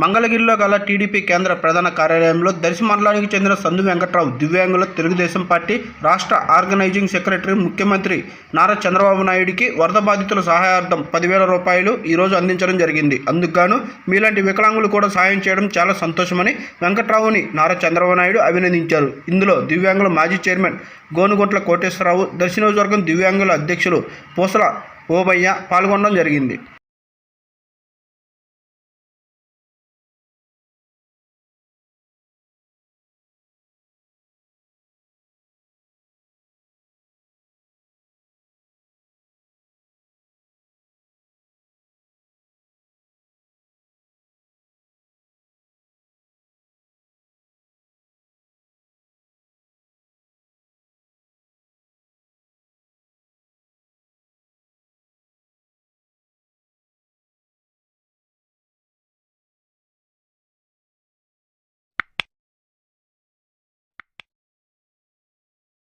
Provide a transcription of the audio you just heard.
మంగళగిరిలో గల టీడీపీ కేంద్ర ప్రధాన కార్యాలయంలో దర్శి మండలానికి చెందిన సందు వెంకట్రావు దివ్యాంగుల తెలుగుదేశం పార్టీ రాష్ట్ర ఆర్గనైజింగ్ సెక్రటరీ ముఖ్యమంత్రి నారా చంద్రబాబు నాయుడికి వరద బాధితుల సహాయార్థం పదివేల రూపాయలు ఈరోజు అందించడం జరిగింది. అందుకుగాను మీలాంటి వికలాంగులు కూడా సహాయం చేయడం చాలా సంతోషమని వెంకట్రావుని నారా చంద్రబాబు నాయుడు అభినందించారు. ఇందులో దివ్యాంగుల మాజీ చైర్మన్ గోనుగుంట్ల కోటేశ్వరరావు దర్శి నియోజకవర్గం దివ్యాంగుల అధ్యక్షులు పూసల ఓబయ్య పాల్గొనడం జరిగింది.